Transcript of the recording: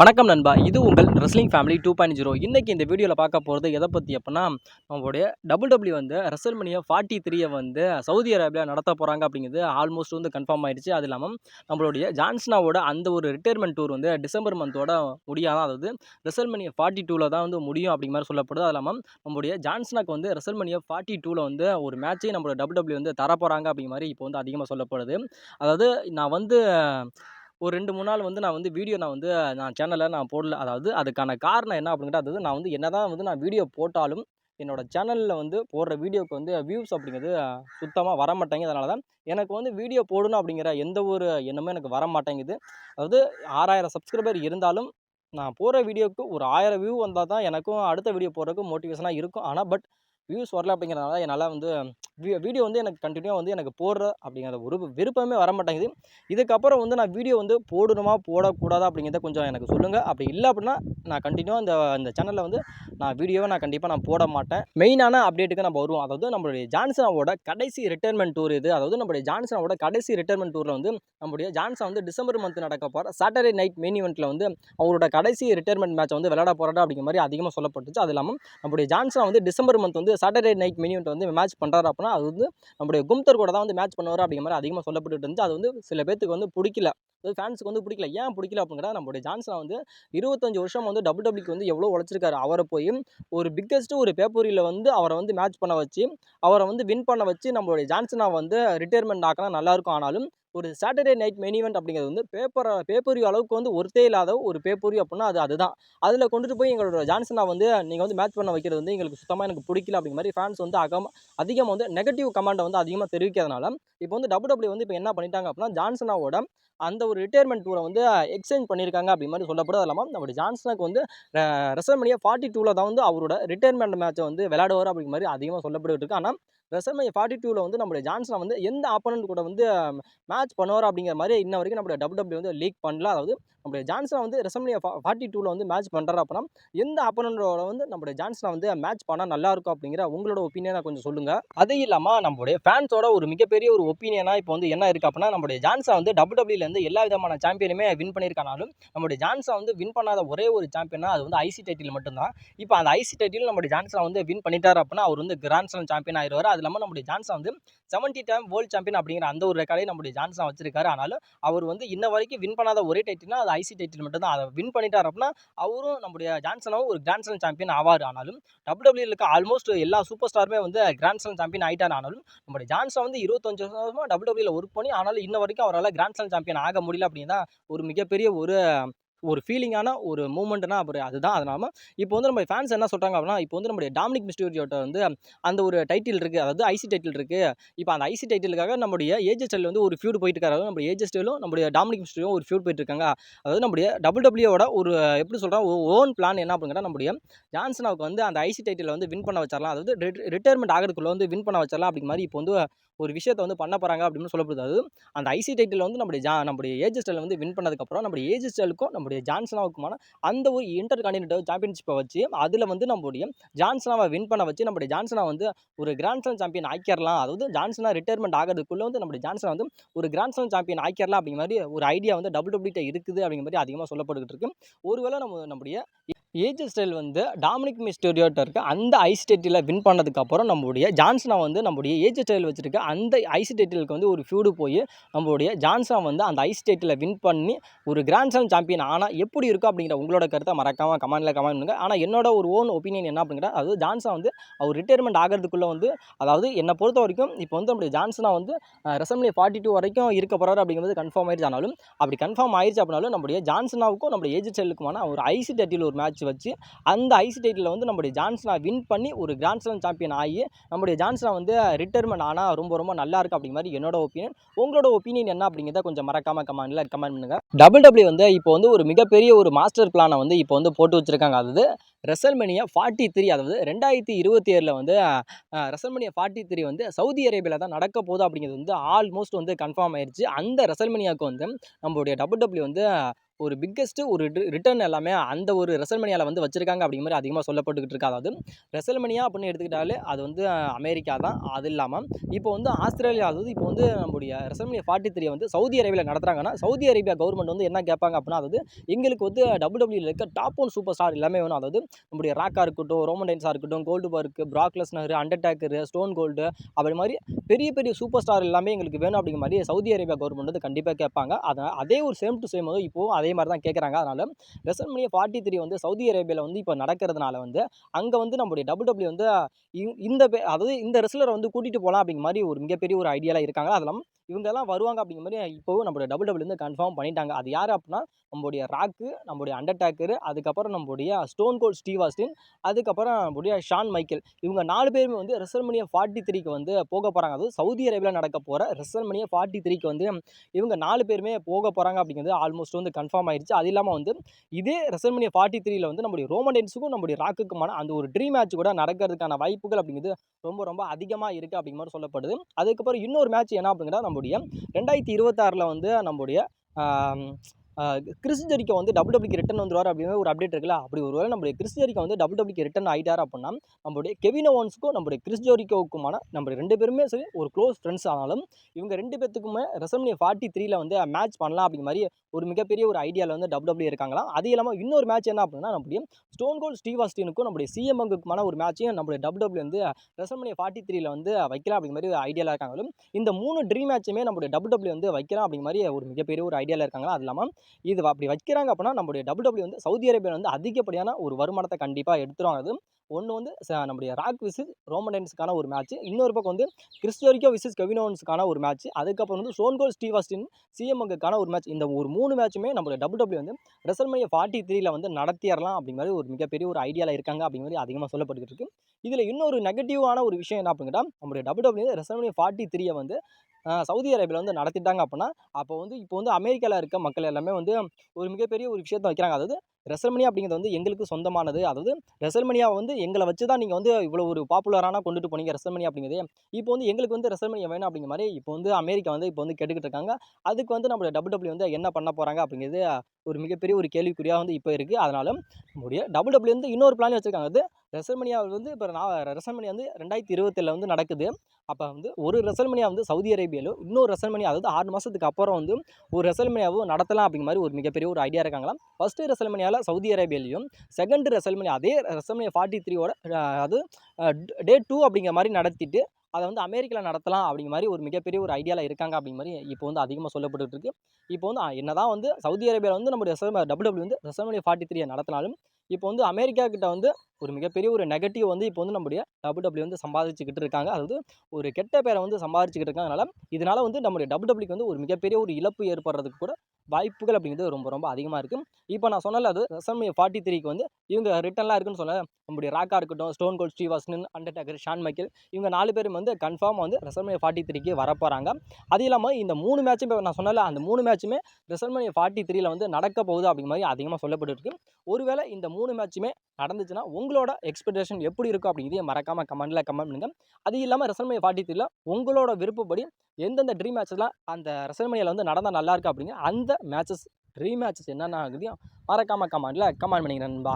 வணக்கம் நண்பா. இது உங்கள் wrestling family two point zero இன்றைக்கி இந்த வீடியோவில் பார்க்க போகிறது எதை பற்றி அப்படின்னா நம்மளுடைய டபுள் டபிள்யூ வந்து ரெசல்மனியா ஃபார்ட்டி த்ரீயை வந்து சவுதி அரேபியா நடத்த போகிறாங்க அப்படிங்கிறது ஆல்மோஸ்ட் வந்து கன்ஃபார்ம் ஆயிடுச்சு. அது இல்லாமல் நம்மளுடைய ஜான்ஸ்னாவோட அந்த ஒரு ரிட்டையர்மெண்ட் டூர் வந்து டிசம்பர் மந்தோட முடியாத. அதாவது ரெசல்மனியா ஃபார்ட்டி டூவில் தான் வந்து முடியும் அப்படிங்கிற மாதிரி சொல்லப்படுது. அது இல்லாமல் நம்மளுடைய ஜான்ஸ்னாக்கு வந்து ரெசல்மனியா ஃபார்ட்டி டூவில் வந்து ஒரு மேட்சை நம்மளோட டபுள் டபிள்யூ வந்து தர போகிறாங்க அப்படிங்கிற மாதிரி இப்போ வந்து அதிகமாக சொல்லப்படுது. அதாவது நான் வந்து ஒரு ரெண்டு மூணு நாள் வந்து நான் வந்து வீடியோ நான் வந்து நான் சேனலில் நான் போடல. அதாவது அதுக்கான காரணம் என்ன அப்படிங்கிட்ட அதாவது நான் வந்து என்ன தான் வந்து நான் வீடியோ போட்டாலும் என்னோடய சேனலில் வந்து போடுற வீடியோவுக்கு வந்து வியூஸ் அப்படிங்கிறது சுத்தமாக வர மாட்டேங்குது அதனால தான் எனக்கு வந்து வீடியோ போடணும் அப்படிங்கிற எந்த ஒரு எண்ணமும் எனக்கு வர மாட்டேங்குது அதாவது ஆறாயிரம் சப்ஸ்கிரைபர் இருந்தாலும் நான் போடுற வீடியோவுக்கு ஒரு ஆயிரம் வியூ வந்தால் தான் எனக்கும் அடுத்த வீடியோ போடுறதுக்கு மோட்டிவேஷனாக இருக்கும். ஆனால் பட் வியூஸ் வரல அப்படிங்கிறனால என்னால் வந்து வீடியோ வந்து எனக்கு கண்டினியூவாக வந்து எனக்கு போடுற அப்படிங்கிற ஒரு விருப்பமே வர மாட்டேங்குது இதுக்கப்புறம் வந்து நான் வீடியோ வந்து போடணுமா போடக்கூடாதா அப்படிங்கிறத கொஞ்சம் எனக்கு சொல்லுங்கள் அப்படி இல்லை அப்படின்னா நான் கண்டினியூவாக இந்த இந்த சேனலில் வந்து நான் வீடியோவை நான் கண்டிப்பாக நான் போட மாட்டேன். மெயினான அப்டேட்டுக்கு நம்ம வருவோம். அதாவது நம்மளுடைய ஜான்சனாவோட கடைசி ரிட்டைர்மெண்ட் டூர் இது. அதாவது நம்மளுடைய ஜான்சனாவோட கடைசி ரிட்டைர்மெண்ட் டூரில் வந்து நம்முடைய ஜான்சன் வந்து டிசம்பர் மந்த் நடக்க போகிற சாட்டர்டே நைட் மெயின் இவெண்ட்டில் வந்து அவரோட கடைசி ரிட்டைர்மெண்ட் மேட்ச் வந்து விளையாட போகிறாரு அப்படிங்கிற மாதிரி அதிகமாக சொல்லப்பட்டுச்சு. அது இல்லாமல் நம்முடைய ஜான்சன் வந்து டிசம்பர் மந்த் வந்து சாட்டர்டே நைட் மினிவெண்ட் வந்து மேட்ச் பண்ணுறாரு அப்படின்னா அது வந்து நம்முடைய கும்தர் கூட தான் வந்து மேட்ச் பண்ணுவார் அப்படிங்கிற மாதிரி அதிகமாக சொல்லப்பட்டு இருந்துச்சு. அது வந்து சில பேத்துக்கு வந்து பிடிக்கல. அது ஃபேன்ஸுக்கு வந்து பிடிக்கல. ஏன் பிடிக்கல அப்படிங்கிறத நம்மளுடைய ஜான்சன் வந்து இருபத்தஞ்சு வருஷம் வந்து டபுள் டபிள்யூக்கு வந்து எவ்வளோ உழைச்சிருக்காரு. அவரை போய் ஒரு பிக்கஸ்ட்டு ஒரு பேப்பரியில் வந்து அவரை வந்து மேட்ச் பண்ண வச்சு அவரை வந்து வின் பண்ண வச்சு நம்மளுடைய ஜான்சனை வந்து ரிட்டையர்மெண்ட் ஆக்கினா நல்லாயிருக்கும் ஆனாலும் ஒரு சாட்டர்டே நைட் மெயின் ஈவெண்ட் அப்படிங்கிறது வந்து பேப்பர் பேப்பரியூ அளவுக்கு வந்து ஒருத்தே இல்லாத ஒரு பேப்பரியூ அப்படின்னா அது அதுதான். அதில் கொண்டுட்டு போய் எங்களோட ஜான்சனா வந்து நீங்கள் வந்து மேட்ச் பண்ண வைக்கிறது வந்து எங்களுக்கு சுத்தமாக எனக்கு பிடிக்கல அப்படிங்கிற மாதிரி ஃபேன்ஸ் வந்து அகம் அதிகமாக வந்து நெகட்டிவ் கமெண்ட்டை வந்து அதிகமாக தெரிவிக்கிறதுனால இப்போ வந்து டபுள் டபுள்யூ வந்து இப்போ என்ன பண்ணிட்டாங்க அப்படின்னா ஜான்சனாவோட அந்த ஒரு ரிட்டையர்மெண்ட் டூரை வந்து எக்ஸ்சேஞ்ச் பண்ணியிருக்காங்க அப்படி மாதிரி சொல்லப்படுது இல்லாமல் நம்மளுடைய ஜான்சனுக்கு வந்து ரெசல்மனியா ஃபார்ட்டி டூவில் தான் வந்து அவரோட ரிட்டையர்மெண்ட் மேட்சை வந்து விளையாடுவார் அப்படிங்கிற மாதிரி அதிகமாக சொல்லப்பட்டு இருக்கு. ஆனால் ரெசல்மே ஃபார்ட்டி டூவில் வந்து நம்மளுடைய ஜான்சனை வந்து எந்த ஆப்போனண்ட் கூட வந்து மேட்ச் பண்ணுவார் அப்படிங்கிற மாதிரி இன்ன வரைக்கும் நம்மளுடைய டபுள் டபுள்யூ வந்து லீக் பண்ணல. அதாவது நம்மளுடைய ஜான்சனை வந்து ரெசல்மனியா ஃபார்ட்டி டூவில் வந்து மேட்ச் பண்ணுறாரு அப்படின்னா எந்த ஆப்போனண்டோட வந்து நம்மளுடைய ஜான்சனை வந்து மேட்ச் பண்ணால் நல்லாயிருக்கும் அப்படிங்கிற உங்களோட ஒப்பீனியனை கொஞ்சம் சொல்லுங்கள் அது இல்லாமல் நம்மளுடைய ஃபேன்ஸோட ஒரு மிகப்பெரிய ஒரு ஒப்பீனியனாக இப்போ வந்து என்ன இருக்குது அப்படின்னா நம்மளுடைய ஜான்சன் வந்து டபுள் டபிள்யூலேருந்து எல்லா விதமான சாம்பியனுமே வின் பண்ணியிருக்கானாலும் நம்மளுடைய ஜான்சா வந்து வின் பண்ணாத ஒரே ஒரு சாம்பியனா அது வந்து ஐசி டைட்டில் மட்டும்தான். இப்போ அந்த ஐசி டைட்டில் நம்மளுடைய ஜான்சா வந்து வின் பண்ணிட்டார் அப்படின்னா அவர் வந்து கிராண்ட் ஸ்லாம் சாம்பியன் ஆயிடுவார். அது இல்லாமல் நம்முடைய ஜான்சன் வந்து செவன்ட்டி டைம் வேர்ல்டு சாம்பியன் அப்படிங்கிற அந்த ஒரு ரெக்கார்டையும் நம்முடைய ஜான்சன் வச்சிருக்காரு. ஆனாலும் அவர் வந்து இன்ன வரைக்கும் வின் பண்ணாத ஒரே டைட்டில்னா அது ஐசி டைட்டில் மட்டும் தான் அதை வின் பண்ணிட்டார் அப்படின்னா அவரும் நம்முடைய ஜான்சனாவும் ஒரு கிராண்ட்ஸ்லாம் சாம்பியன் ஆவார். ஆனாலும் டபிள்யூ இருக்க ஆல்மோஸ்ட் எல்லா சூப்பர் ஸ்டாருமே வந்து கிராண்ட்ஸ்லாம் சாம்பியன் ஆகிட்டார் ஆனாலும் நம்முடைய ஜான்சன் வந்து இருபத்தஞ்சு வருஷமாக டபிள்யூல ஒர்க் பண்ணி ஆனாலும் இன்ன வரைக்கும் அவரால் கிராண்ட்ஸ்லாம் சாம்பியன் ஆக முடியல அப்படின்னு தான் ஒரு மிகப்பெரிய ஒரு ஒரு ஃபீலிங்கான ஒரு மூமெண்ட்னா அப்புறம் அதுதான். அதனால இப்போ வந்து நம்ம ஃபேன்ஸ் என்ன சொல்கிறாங்க அப்படின்னா இப்போ வந்து நம்முடைய டாமினிக் மிஸ்டோரியோட்ட வந்து அந்த ஒரு டைட்டில் இருக்குது அதாவது ஐசி டைட்டில் இருக்குது இப்போ அந்த ஐசி டைட்டிலுக்காக நம்முடைய ஏஜஸ்டல் வந்து ஒரு ஃபியூட் போயிட்டு இருக்காரு. நம்முடைய ஏஜஸ்டலும் நம்முடைய டாமினிக் மிஸ்டோரியும் ஒரு ஃபியூட் போயிட்டு இருக்காங்க. அதாவது நம்முடைய டபுள் டபிள்யூவோட ஒரு எப்படி சொல்கிறோம் ஓன் பிளான் என்ன அப்படிங்கிற நம்முடைய ஜான்சனாவுக்கு வந்து அந்த ஐசி டைட்டில் வந்து வின் பண்ண வச்சிடலாம் அதாவது ரிட்டையர்மெண்ட் ஆகிறதுக்குள்ள வந்து வின் பண்ண வச்சிடலாம் அப்படிங்கிற மாதிரி இப்போ வந்து ஒரு விஷயத்தை வந்து பண்ண போகிறாங்க அப்படின்னு சொல்லப்படுது. அது அந்த ஐசி டைட்டில் வந்து நம்முடைய ஜா நம்முடைய ஏஜஸ்டல் வந்து வின் பண்ணதுக்கப்புறம் நம்முடைய ஏஜஸ்டலுக்கும் நம்முடைய ஜான்சனாவுக்குமான அந்த ஒரு இன்டர் கான்டினென்டல் சாம்பியன்ஷிப்பை வச்சு அதில் வந்து நம்மளுடைய ஜான்சனாவை வின் பண்ண வச்சு நம்முடைய ஜான்சனா வந்து ஒரு கிராண்ட்ஸ்லாம் சாம்பியன் ஆக்கிடலாம் அதாவது ஜான்சனா ரிட்டையர்மெண்ட் ஆகிறதுக்குள்ளே வந்து நம்முடைய ஜான்சனா வந்து ஒரு கிராண்ட்ஸ்லாம் சாம்பியன் ஆக்கிடலாம் அப்படிங்கிற மாதிரி ஒரு ஐடியா வந்து டபுள் டபிள்யூ இருக்குது அப்படிங்கிற மாதிரி அதிகமாக சொல்லப்பட்டுக்கிட்டு இருக்கு. ஒருவேளை நம்ம நம்முடைய ஏஜ் ஸ்டைல் வந்து டாமினிக் மிஸ்டோரியோட்ட இருக்க அந்த ஐஸ் டைட்டில் வின் பண்ணதுக்கப்புறம் நம்மளுடைய ஜான்சனா வந்து நம்முடைய ஏஜ் ஸ்டைல் வச்சுருக்க அந்த ஐஸ் டைட்டிலுக்கு வந்து ஒரு ஃபியூடு போய் நம்மளுடைய ஜான்சன் வந்து அந்த ஐஸ் டைட்டிலை வின் பண்ணி ஒரு கிராண்ட் ஸ்லாம் சாம்பியன் ஆனால் எப்படி இருக்கும் அப்படிங்கிற உங்களோட கருத்தை மறக்காமல் கமெண்ட்டில் கமெண்ட் பண்ணுங்கள் ஆனால் என்னோட ஒரு ஓன் ஒப்பீனியன் என்ன அப்படிங்கிற அதாவது ஜான்சன் வந்து அவர் ரிட்டையர்மெண்ட் ஆகிறதுக்குள்ளே வந்து அதாவது என்னை பொறுத்த வரைக்கும் இப்போ வந்து நம்முடைய ஜான்சனா வந்து ரெசம்லி ஃபார்ட்டி டூ வரைக்கும் இருக்க போகிறாரு அப்படிங்கிறது கன்ஃபார்ம் ஆயிடுச்சு ஆனாலும் அப்படி கன்ஃபார்ம் ஆயிடுச்சு அப்படின்னாலும் நம்முடைய ஜான்சனாவுக்கும் நம்முடைய ஏஜ் ஸ்டைலுக்குமான ஒரு ஐசி டைட்டில் ஒரு மேட்ச் வச்சு அந்த ஐசி டைட்டில் வந்து நம்முடைய ஜான்சனா வின் பண்ணி ஒரு கிராண்ட் ஸ்லாம் சாம்பியன் ஆகி நம்முடைய ஜான்சனா வந்து ரிட்டையர்மெண்ட் ஆனால் ரொம்ப ரொம்ப நல்லா இருக்கு அப்படிங்கிற மாதிரி என்னோட ஒப்பீனியன் உங்களோட ஒப்பீனியன் என்ன அப்படிங்கிறத கொஞ்சம் மறக்காம கமெண்ட்ல கமெண்ட் பண்ணுங்க. டபுள் டபிள்யூ வந்து இப்போ வந்து ஒரு மிகப்பெரிய ஒரு மாஸ்டர் பிளானை வந்து இப்போ வந்து போட்டு வச்சிருக்காங்க. அதாவது ரெசல்மனியா ஃபார்ட்டி த்ரீ அதாவது ரெண்டாயிரத்தி இருபத்தி ஏழில் வந்து ரெசல்மனியா ஃபார்ட்டி த்ரீ வந்து சவுதி அரேபியாவில் தான் நடக்க போகுது அப்படிங்கிறது வந்து ஆல்மோஸ்ட் வந்து கன்ஃபார்ம் ஆயிடுச்சு அந்த ரெசல்மனியாவுக்கு வந்து நம்மளுடைய டபுள் டபிள்யூ வந்து ஒரு பிக்கெஸ்ட்டு ஒரு ரிட்டர்ன் எல்லாமே அந்த ஒரு ரெசல்மனியாவில் வந்து வச்சிருக்காங்க அப்படிங்கிற மாதிரி அதிகமாக சொல்லப்பட்டுக்கிட்டு இருக்கு. அதாவது ரெசல்மனியா அப்படின்னு எடுத்துக்கிட்டாலே அது வந்து அமெரிக்கா தான். அது இல்லாமல் இப்போ வந்து ஆஸ்திரேலியா அதாவது இப்போ வந்து நம்முடைய ரெசல்மனியா ஃபார்ட்டி த்ரீ வந்து சவுதி அரேபியாவில் நடத்துகிறாங்கன்னா சவுதி அரேபியா கவர்மெண்ட் வந்து என்ன கேட்பாங்க அப்படின்னா அதாவது எங்களுக்கு வந்து டபிள்யூடபிள்யூல இருக்க டாப் ஒன் சூப்பர் ஸ்டார் எல்லாமே வேணும். அதாவது நம்முடைய ராக்காக இருக்கட்டும் ரோமன் டைன்ஸாக இருக்கட்டும் Goldberg Brock Lesnar Undertaker Stone Cold அப்படி மாதிரி பெரிய பெரிய சூப்பர் ஸ்டார் எல்லாமே எங்களுக்கு வேணும் அப்படிங்கிற மாதிரி சவுதி அரேபியா கவர்மெண்ட் வந்து கண்டிப்பாக கேட்பாங்க. அதை அதே ஒரு சேம் டு சேம் வந்து இப்போது அதே மாதிரி தான் கேட்குறாங்க அதனால் மணியை ஃபார்ட்டி த்ரீ வந்து சவுதி அரேபியாவில் வந்து இப்போ நடக்கிறதுனால வந்து அங்கே வந்து நம்முடைய டபுள் வந்து இந்த பே- அதாவது இந்த ரெஸ்லரை வந்து கூட்டிகிட்டு போகலாம் அப்படிங்கிற மாதிரி ஒரு மிகப்பெரிய ஒரு ஐடியாலாம் இருக்காங்க. அதெல்லாம் இவங்கெல்லாம் வருவாங்க அப்படிங்கிற மாதிரி இப்போவும் நம்மளுடைய டபுள் டபுள் வந்து கன்ஃபார்ம் பண்ணிட்டாங்க. அது யார் அப்படின்னா நம்முடைய ராக்கு நம்முடைய அண்டர்டேக்கர் அதுக்கப்புறம் நம்முடைய ஸ்டோன் கோல்ட் ஸ்டீவ் ஆஸ்டின் அதுக்கப்புறம் நம்முடைய ஷான் மைக்கேல் இவங்க நாலு பேருமே வந்து ரெசல்மனியா ஃபார்ட்டி த்ரீக்கு வந்து போக போகிறாங்க அதாவது சவுதி அரேபியாவில் நடக்க போகிற ரெசல்மனியா ஃபார்ட்டி த்ரீக்கு வந்து இவங்க நாலு பேருமே போக போகிறாங்க அப்படிங்கிறது ஆல்மோஸ்ட் வந்து கன்ஃபார்ம் ஆயிடுச்சு அது இல்லாமல் வந்து இதே ரெசல்மனியா ஃபார்ட்டி த்ரீயில் வந்து நம்முடைய ரோமன்டைன்ஸுக்கும் நம்முடைய ராக்குக்குமான அந்த ஒரு ட்ரீம் மேட்ச் கூட நடக்கிறதுக்கான வாய்ப்புகள் அப்படிங்கிறது ரொம்ப ரொம்ப அதிகமாக இருக்குது அப்படிங்கிற மாதிரி சொல்லப்படுது. அதுக்கப்புறம் இன்னொரு மேட்ச் என்ன அப்படிங்கிறா நம்முடைய ரெண்டாயிரத்தி இருபத்தாறில் வந்து நம்முடைய கிறிஸ் ஜெரிக்கோ வந்து டபுள் டபிள்யூக்கு ரிட்டன் வந்துருவார் அப்படின்னு ஒரு அப்டேட் இருக்குல்ல? அப்படி ஒருவேளை நம்முடைய கிறிஸ் ஜெரிக்கோ வந்து டபுள் டபிள்யூக்கு ரிட்டன் ஆகிட்டார் அப்படின்னா நம்மளுடைய கெவின் நம்மளுடைய கிறிஸ்டோரிக்கோவுக்குமான கிறிஸ் நம்ம ரெண்டு பேருமே சரி ஒரு க்ளோஸ் ஃப்ரெண்ட்ஸ் ஆனாலும் இவங்க ரெண்டு பேத்துக்குமே ரெசம்னி ஃபார்ட்டி த்ரீல வந்து மேட்ச் பண்ணலாம் அப்படிங்கிற மாதிரி ஒரு மிகப்பெரிய ஒரு ஐடியாவில் வந்து டபுள் டபிள்யூ இருக்காங்களாம். அது இல்லாமல் இன்னொரு மேட்ச் என்ன அப்படின்னா நம்முடைய ஸ்டோன் கோல் ஸ்டீவ் ஆஸ்டினுக்கும் நம்முடைய சிஎம்எங்குக்குமான ஒரு மேட்சையும் நம்மளுடைய டபுள் டபிள்யூ வந்து ரெசல்மனியா ஃபார்ட்டி த்ரீல வந்து வைக்கலாம் அப்படிங்கிற மாதிரி ஒரு ஐடியாவில் இருக்காங்களும் இந்த மூணு ட்ரீம் மேட்சுமே நம்முடைய டபுள் டபிள்யூ வந்து வைக்கலாம் அப்படிங்கிற மாதிரி ஒரு மிகப்பெரிய ஒரு ஐடியாவில் இருக்காங்களா அது இல்லாமல் இது அப்படி வைக்கிறாங்க அப்படின்னா நம்முடைய டபுள் வந்து சவுதி அரேபியா வந்து அதிகப்படியான ஒரு வருமானத்தை கண்டிப்பாக எடுத்துருவாங்க அது ஒன்று வந்து நம்முடைய ராக் விசிஸ் ரோமன்டைன்ஸுக்கான ஒரு மேட்ச் இன்னொரு பக்கம் வந்து கிறிஸ்டோரிக்கோ விசிஸ் கெவினோன்ஸுக்கான ஒரு மேட்ச் அதுக்கப்புறம் வந்து சோன்கோல் ஸ்டீவாஸ்டின் சிஎம்முக்கான ஒரு மேட்ச் இந்த ஒரு மூணு மேட்சுமே நம்மளுடைய டபுள் டபிள்யூ வந்து ரெசல்மையை ஃபார்ட்டி த்ரீல வந்து நடத்திடலாம் அப்படிங்கிற மாதிரி ஒரு மிகப்பெரிய ஒரு ஐடியாவில் இருக்காங்க அப்படிங்கிற மாதிரி அதிகமாக சொல்லப்பட்டுக்கிட்டு இருக்கு. இதில் இன்னொரு நெகட்டிவான ஒரு விஷயம் என்ன அப்படின்னா நம்மளுடைய டபுள் டபிள்யூ ரெசல்மனியா ஃபார்ட்டி த்ரீயை வந்து சவுதி அரேபியாவில் வந்து நடத்திட்டாங்க அப்படின்னா அப்போ வந்து இப்போ வந்து அமெரிக்காவில் இருக்க மக்கள் எல்லாமே வந்து ஒரு மிகப்பெரிய ஒரு விஷயத்தை வைக்கிறாங்க. அதாவது ரெசல்மனியா அப்படிங்கிறது வந்து எங்களுக்கு சொந்தமானது. அதாவது ரெசல்மனியா வந்து எங்களை வச்சு தான் நீங்கள் வந்து இவ்வளோ ஒரு பாப்புலரான கொண்டுட்டு போனீங்க ரெசல்மனியா அப்படிங்கிறது. இப்போ வந்து எங்களுக்கு வந்து ரெசல்மனியா வேணும் அப்படிங்கிற மாதிரி இப்போ வந்து அமெரிக்கா வந்து இப்போ வந்து கேட்டுக்கிட்டு இருக்காங்க. அதுக்கு வந்து நம்ம டபுள் டபிள்யூ வந்து என்ன பண்ண போகிறாங்க அப்படிங்கிறது ஒரு மிகப்பெரிய ஒரு கேள்விக்குறியாக வந்து இப்போ இருக்குது அதனால் முடிய டபுள் டபிள்யூ வந்து இன்னொரு பிளான் வச்சுருக்காங்க. அது ரெசல்மனியாவில் வந்து இப்போ நான் ரெசல்மனியா வந்து ரெண்டாயிரத்தி இருபத்தேழில் வந்து நடக்குது. அப்போ வந்து ஒரு ரெசல்மனியா வந்து சவுதி அரேபியாவிலும் இன்னொரு ரெசல்மனியா அதாவது ஆறு மாதத்துக்கு அப்புறம் வந்து ஒரு ரெசல்மனியாவும் நடத்தலாம் அப்படிங்கிற மாதிரி ஒரு மிகப்பெரிய ஒரு ஐடியா இருக்காங்களாம். ஃபஸ்ட்டு ரெசல்மனியாவில் சவுதி அரேபியாலையும் செகண்ட் ரெசல்மனியா அதே ரெசல்மனியா ஃபார்ட்டி த்ரீயோட அது டே டூ அப்படிங்கிற மாதிரி நடத்திட்டு அதை வந்து அமெரிக்காவில் நடத்தலாம் அப்படிங்கிற மாதிரி ஒரு மிகப்பெரிய ஒரு ஐடியாவில் இருக்காங்க அப்படிங்கிற மாதிரி இப்போ வந்து அதிகமாக சொல்லப்பட்டுட்டு இருக்கு. இப்போ வந்து என்னதான் வந்து சவுதி அரேபியாவில் வந்து நம்ம ரெசல் டபுள் வந்து ரெசல்மனியா ஃபார்ட்டி த்ரீயை நடத்தினாலும் இப்போ வந்து அமெரிக்கா கிட்ட வந்து ஒரு மிகப்பெரிய ஒரு நெகட்டிவ் வந்து இப்போ வந்து நம்முடைய டபுள் டபுள்யூ வந்து சம்பாதிச்சுக்கிட்டு இருக்காங்க. அதாவது ஒரு கெட்ட பேரை வந்து சம்பாதிச்சுக்கிட்டு அதனால் இதனால் வந்து நம்முடைய டபுள் டபுள்யூக்கு வந்து ஒரு மிகப்பெரிய ஒரு இழப்பு ஏற்படுறதுக்கு கூட வாய்ப்புகள் அப்படிங்கிறது ரொம்ப ரொம்ப அதிகமாக இருக்குது இப்போ நான் சொன்னல அது ரெசல்மனியா ஃபார்ட்டி த்ரீக்கு வந்து இவங்க ரிட்டன்லாம் இருக்குன்னு சொன்ன நம்முடைய ராக்கா இருக்கட்டும் Stone Cold Steve Austin Undertaker Shawn Michael இவங்க நாலு பேரும் வந்து கன்ஃபார்ம் வந்து ரெசல்மனியா ஃபார்ட்டி த்ரீக்கு வரப்போகிறாங்க அது இல்லாமல் இந்த மூணு மேட்சும் நான் சொன்னல அந்த மூணு மேட்சுமே ரெசல்மனியா ஃபார்ட்டி த்ரீல வந்து நடக்க போகுது அப்படிங்கிற மாதிரி அதிகமாக சொல்லப்பட்டு இருக்கு ஒருவேளை இந்த மூணு மேட்சுமே நடந்துச்சுன்னா உங்களோட எக்ஸ்பெக்டேஷன் எப்படி இருக்கும் அப்படிங்கிறதையும் மறக்காமல் கமெண்ட்டில் கமெண்ட் பண்ணுங்க. அது இல்லாமல் ரெசல்மனியா ஃபார்ட்டி த்ரீல உங்களோட விருப்பப்படி எந்தெந்த ட்ரீம் மேட்ச்லாம் அந்த ரெசல்மனியில் வந்து நடந்தால் நல்லா இருக்கு அப்படிங்க அந்த மேட்சஸ் ரீ மேட்சஸ் என்னென்ன ஆகுதையும் மறக்காமல் கமாண்ட்ல கமெண்ட் பண்ணிக்கிறேன் நண்பா.